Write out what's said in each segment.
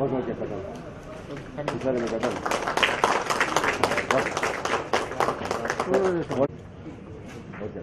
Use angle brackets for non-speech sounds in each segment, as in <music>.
Okay okay పెట్టండి. సరే మీరు పెట్టండి. ఓకే. పట్టుకోండి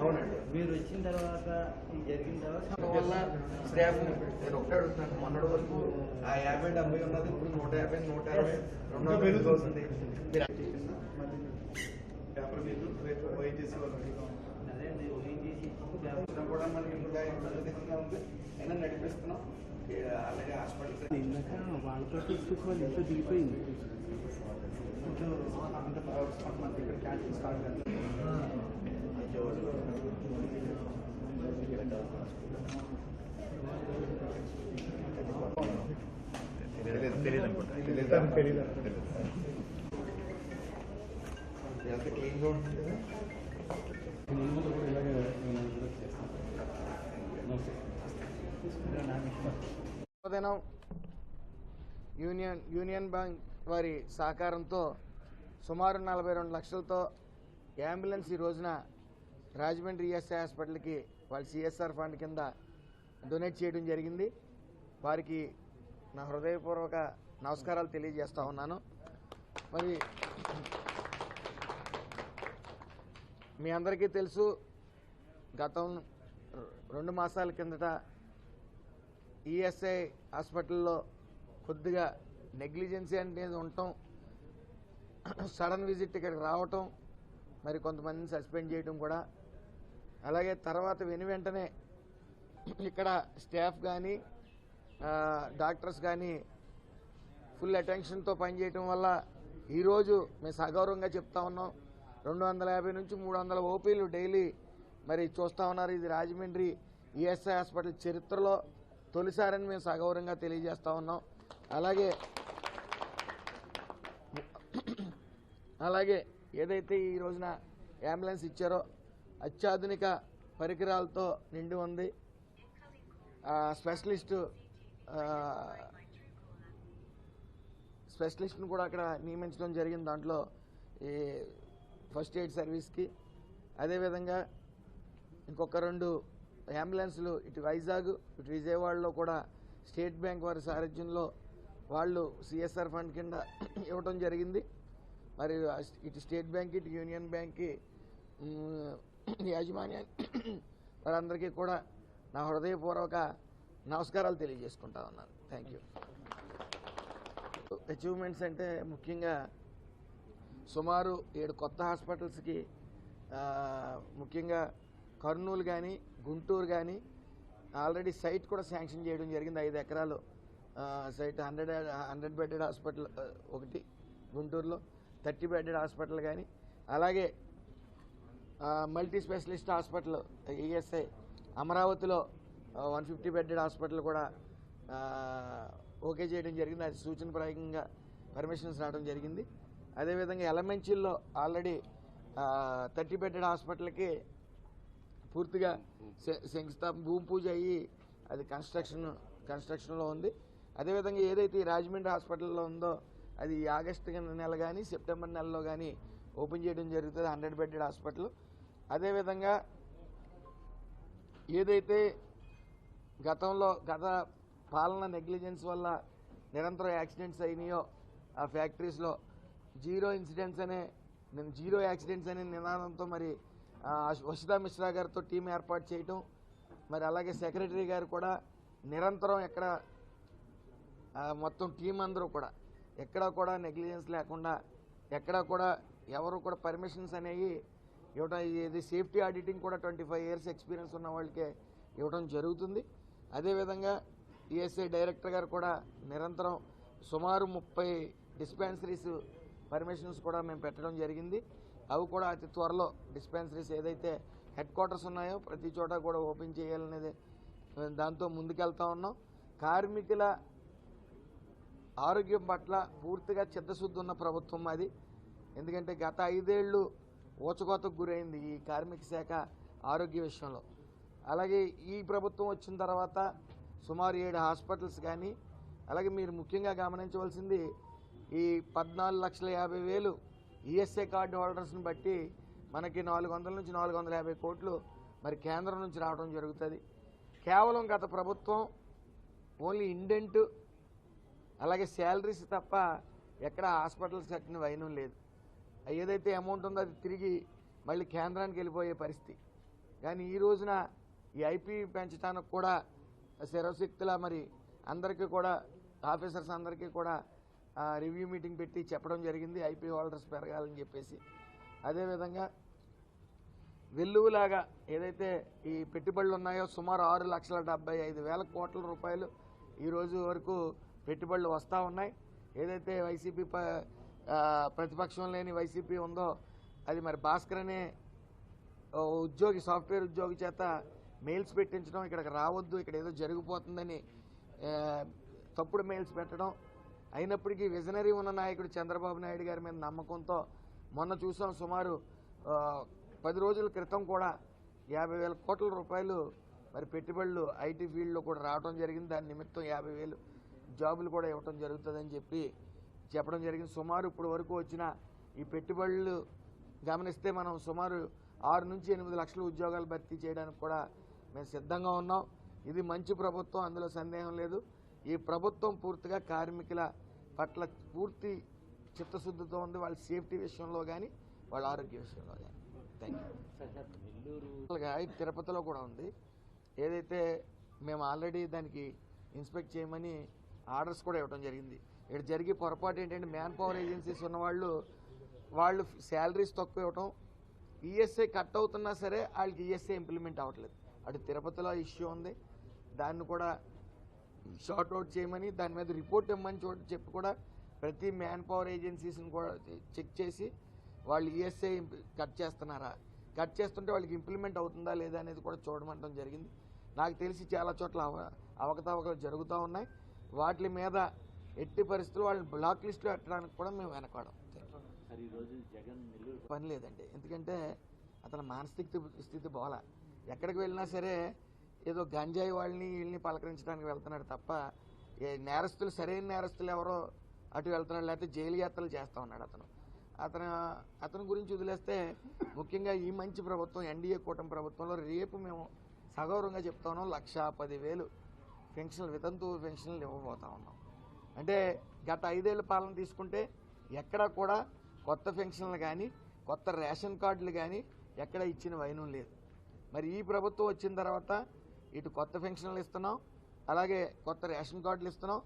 అవునండి. మీరు వచ్చిన తర్వాత జరిగిన తర్వాత వల్ల స్టాఫ్ నేను ఒకటే అడుగుతున్నాను. మొన్నటి వరకు ఆ యాభై డెబ్బై ఉన్నది. ఇప్పుడు నూట యాభై నూట అరవై రెండు వందల అవుతుంది మీరు పేపర్ మీద చేసి వాళ్ళు అదే కూడా మనకి ఇంకా ఉంది అయినా నడిపిస్తున్నాం? అలాగే హాస్పిటల్ ఇందాక వాళ్ళతో తీసుకొచ్చి వాళ్ళు తెలియదు తెలియదు ఎంత క్లీన్గా ఉంటుంది కదా ఉదయం యూనియన్ యూనియన్ బ్యాంక్ వారి సహకారంతో సుమారు నలభై రెండు లక్షలతో అంబులెన్స్ ఈ రోజున రాజమండ్రి ఈఎస్ఐ హాస్పిటల్కి వాళ్ళ సిఎస్ఆర్ ఫండ్ కింద డొనేట్ చేయడం జరిగింది. వారికి నా హృదయపూర్వక నమస్కారాలు తెలియజేస్తూ ఉన్నాను. మరి మీ అందరికీ తెలుసు గతం రెండు మాసాల కిందట ఈఎస్ఐ హాస్పిటల్లో కొద్దిగా నెగ్లిజెన్సీ అనేది ఉండటం సడన్ విజిట్ ఇక్కడికి రావటం మరి కొంతమందిని సస్పెండ్ చేయడం కూడా. అలాగే తర్వాత వెను వెంటనే ఇక్కడ స్టాఫ్ కానీ డాక్టర్స్ కానీ ఫుల్ అటెన్షన్తో పనిచేయటం వల్ల ఈరోజు మేము సగౌరవంగా చెప్తా ఉన్నాం. రెండు వందల యాభై నుంచి మూడు వందల ఓపీలు డైలీ మరి చూస్తూ ఉన్నారు. ఇది రాజమండ్రి ఈఎస్ఐ హాస్పిటల్ చరిత్రలో తొలిసారని మేము సగౌరవంగా తెలియజేస్తూ ఉన్నాం. అలాగే అలాగే ఏదైతే ఈ రోజున అంబులెన్స్ ఇచ్చారో అత్యాధునిక పరికరాలతో నిండి ఉంది. ఆ, స్పెషలిస్టు స్పెషలిస్ట్ను స్పెషలిస్ట్ని కూడా అక్కడ నియమించడం జరిగింది దాంట్లో ఈ ఫస్ట్ ఎయిడ్ సర్వీస్కి అదేవిధంగా ఇంకొక రెండు అంబులెన్స్లు ఇటు వైజాగ్ ఇటు విజయవాడలో కూడా స్టేట్ బ్యాంక్ వారి సారథ్యంలో వాళ్ళు సిఎస్ఆర్ ఫండ్ కింద <clears throat> ఇవ్వటం జరిగింది. మరి ఇటు స్టేట్ బ్యాంక్ ఇటు యూనియన్ బ్యాంక్కి <clears throat> యాజమాన్యాన్ని <clears throat> వారందరికీ కూడా నా హృదయపూర్వక నమస్కారాలు తెలియజేసుకుంటా ఉన్నాను. థ్యాంక్ యూ అచీవ్మెంట్స్ అంటే ముఖ్యంగా సుమారు ఏడు కొత్త హాస్పిటల్స్కి ముఖ్యంగా కర్నూలు కానీ గుంటూరు కానీ ఆల్రెడీ సైట్ కూడా శాంక్షన్ చేయడం జరిగింది. ఐదు ఎకరాలు site hundred hundred bedded hospital ఒకటి గుంటూరులో థర్టీ బెడెడ్ హాస్పిటల్ కానీ అలాగే మల్టీ స్పెషలిస్ట్ హాస్పిటల్ ఈఎస్ఐ అమరావతిలో వన్ ఫిఫ్టీ బెడెడ్ హాస్పిటల్ కూడా ఓకే చేయడం జరిగింది. అది సూచనప్రాయంగా పర్మిషన్స్ రావడం జరిగింది. అదేవిధంగా ఎలమెంచిల్లో ఆల్రెడీ థర్టీ బెడెడ్ హాస్పిటల్కి పూర్తిగా శంకుస్థాపన భూమి పూజ. అయ్యి అది కన్స్ట్రక్షన్ కన్స్ట్రక్షన్లో ఉంది. అదేవిధంగా ఏదైతే ఈ రాజమండ్రి హాస్పిటల్లో ఉందో అది ఆగస్టు నెల కానీ సెప్టెంబర్ నెలలో కానీ ఓపెన్ చేయడం జరుగుతుంది హండ్రెడ్ బెడెడ్ హాస్పిటల్. అదేవిధంగా ఏదైతే గతంలో గత పాలన నెగ్లిజెన్స్ వల్ల నిరంతరం యాక్సిడెంట్స్ అయినాయో ఆ ఫ్యాక్టరీస్లో జీరో ఇన్సిడెంట్స్ అనే నేను జీరో యాక్సిడెంట్స్ అనే నినాదంతో మరి ఆ, మిశ్రా గారితో టీం ఏర్పాటు చేయటం మరి అలాగే సెక్రటరీ గారు కూడా నిరంతరం ఎక్కడ మొత్తం టీం అందరూ కూడా ఎక్కడ కూడా నెగ్లిజెన్స్ లేకుండా ఎక్కడ కూడా ఎవరు కూడా పర్మిషన్స్ అనేవి ఇవ్వడం ఇది సేఫ్టీ ఆడిటింగ్ కూడా ట్వంటీ ఫైవ్ ఇయర్స్ ఎక్స్పీరియన్స్ ఉన్న వాళ్ళకే ఇవ్వడం జరుగుతుంది. అదేవిధంగా ఈఎస్ఐ డైరెక్టర్ గారు కూడా నిరంతరం సుమారు ముప్పై డిస్పెన్సరీస్ పర్మిషన్స్ కూడా మేము పెట్టడం జరిగింది. అవి కూడా అతి త్వరలో డిస్పెన్సరీస్ ఏదైతే హెడ్ క్వార్టర్స్ ఉన్నాయో ప్రతి చోట కూడా ఓపెన్ చేయాలనేది దాంతో ముందుకెళ్తా ఉన్నాం. కార్మికుల ఆరోగ్యం పట్ల పూర్తిగా చిత్తశుద్ధి ఉన్న ప్రభుత్వం అది. ఎందుకంటే గత ఐదేళ్ళు ఊచకోతకు గురైంది ఈ కార్మిక శాఖ ఆరోగ్య విషయంలో. అలాగే ఈ ప్రభుత్వం వచ్చిన తర్వాత సుమారు ఏడు హాస్పిటల్స్ కానీ అలాగే మీరు ముఖ్యంగా గమనించవలసింది ఈ పద్నాలుగు లక్షల యాభై వేలు ఈఎస్ఐ కార్డు హోల్డర్స్ని బట్టి మనకి నాలుగు వందల నుంచి నాలుగు వందల యాభై కోట్లు మరి కేంద్రం నుంచి రావడం జరుగుతుంది. కేవలం గత ప్రభుత్వం ఓన్లీ ఇండెంట్ అలాగే శాలరీస్ తప్ప ఎక్కడ హాస్పిటల్స్ కట్టిన వైనం లేదు. ఏదైతే అమౌంట్ ఉందో అది తిరిగి మళ్ళీ కేంద్రానికి వెళ్ళిపోయే పరిస్థితి. కానీ ఈ రోజున ఈ ఐపీ పెంచడానికి కూడా శరశక్తుల మరి అందరికీ కూడా ఆఫీసర్స్ అందరికీ కూడా రివ్యూ మీటింగ్ పెట్టి చెప్పడం జరిగింది ఐపీ హోల్డర్స్ పెరగాలని చెప్పేసి. అదేవిధంగా వెల్లువలాగా ఏదైతే ఈ పెట్టుబడులు ఉన్నాయో సుమారు ఆరు లక్షల డెబ్బై ఐదు వేల కోట్ల రూపాయలు ఈరోజు వరకు పెట్టుబడులు వస్తూ ఉన్నాయి. ఏదైతే వైసీపీ ప ప్రతిపక్షం లేని వైసీపీ ఉందో అది మరి భాస్కర్ అనే ఉద్యోగి సాఫ్ట్వేర్ ఉద్యోగి చేత మెయిల్స్ పెట్టించడం ఇక్కడికి రావద్దు ఇక్కడ ఏదో జరిగిపోతుందని తప్పుడు మెయిల్స్ పెట్టడం అయినప్పటికీ విజనరీ ఉన్న నాయకుడు చంద్రబాబు నాయుడు గారి మీద నమ్మకంతో మొన్న చూసాం సుమారు పది రోజుల క్రితం కూడా యాభై వేల కోట్ల రూపాయలు మరి పెట్టుబడులు ఐటీ ఫీల్డ్లో కూడా రావడం జరిగింది. దాని నిమిత్తం యాభై వేలు జాబులు కూడా ఇవ్వడం జరుగుతుందని చెప్పి చెప్పడం జరిగింది. సుమారు ఇప్పుడు వరకు వచ్చిన ఈ పెట్టుబడులు గమనిస్తే మనం సుమారు ఆరు నుంచి ఎనిమిది లక్షల ఉద్యోగాలు భర్తీ చేయడానికి కూడా మేము సిద్ధంగా ఉన్నాం. ఇది మంచి ప్రభుత్వం అందులో సందేహం లేదు. ఈ ప్రభుత్వం పూర్తిగా కార్మికుల పట్ల పూర్తి చిత్తశుద్ధితో ఉంది. వాళ్ళ సేఫ్టీ విషయంలో కానీ వాళ్ళ ఆరోగ్య విషయంలో కానీ థ్యాంక్ తిరుపతిలో కూడా ఉంది. ఏదైతే మేము ఆల్రెడీ దానికి ఇన్స్పెక్ట్ చేయమని ఆర్డర్స్ కూడా ఇవ్వడం జరిగింది. ఇక్కడ జరిగే పొరపాటు ఏంటంటే మ్యాన్ పవర్ ఏజెన్సీస్ ఉన్నవాళ్ళు వాళ్ళు శాలరీస్ తక్కువ ఇవ్వటం ఈఎస్ఐ కట్ అవుతున్నా సరే వాళ్ళకి ఈఎస్ఐ ఇంప్లిమెంట్ అవ్వట్లేదు. అటు తిరుపతిలో ఇష్యూ ఉంది. దాన్ని కూడా షార్ట్ అవుట్ చేయమని దాని మీద రిపోర్ట్ ఇవ్వమని చోట చెప్పి కూడా ప్రతి మ్యాన్ పవర్ ఏజెన్సీస్ని కూడా చెక్ చేసి వాళ్ళు ఈఎస్ఐ కట్ చేస్తున్నారా? కట్ చేస్తుంటే వాళ్ళకి ఇంప్లిమెంట్ అవుతుందా లేదా అనేది కూడా చూడమంటం జరిగింది. నాకు తెలిసి చాలా చోట్ల అవ అవకతవకలు జరుగుతూ ఉన్నాయి. వాటి మీద ఎట్టి పరిస్థితుల్లో వాళ్ళని బ్లాక్ లిస్ట్లో పెట్టడానికి కూడా మేము వెనకాడం. పని లేదండి. ఎందుకంటే అతని మానసిక స్థితి- బాల. ఎక్కడికి వెళ్ళినా సరే ఏదో గంజాయి వాళ్ళని వీళ్ళని పలకరించడానికి వెళ్తున్నాడు తప్ప ఏ నేరస్తులు సరైన నేరస్తులు ఎవరో అటు వెళ్తున్నాడు లేకపోతే జైలు యాత్రలు చేస్తూ ఉన్నాడు అతను. అతను అతని గురించి వదిలేస్తే ముఖ్యంగా ఈ మంచి ప్రభుత్వం ఎన్డీఏ కూటమి ప్రభుత్వంలో రేపు మేము సగౌరవంగా చెప్తా ఉన్నాం లక్ష పదివేలు పెన్షన్లు వితంతు పెన్షన్లు ఇవ్వబోతా ఉన్నాం. అంటే గత ఐదేళ్ళ పాలన తీసుకుంటే ఎక్కడ కూడా కొత్త పెన్షన్లు కానీ కొత్త రేషన్ కార్డులు కానీ ఎక్కడ ఇచ్చిన వైనం లేదు. మరి ఈ ప్రభుత్వం వచ్చిన తర్వాత ఇటు కొత్త పెన్షన్లు ఇస్తున్నాం అలాగే కొత్త రేషన్ కార్డులు ఇస్తున్నాం.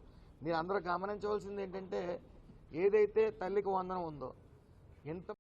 మీరు అందరూ గమనించవలసింది ఏంటంటే ఏదైతే తల్లికి వందనం ఉందో ఎంత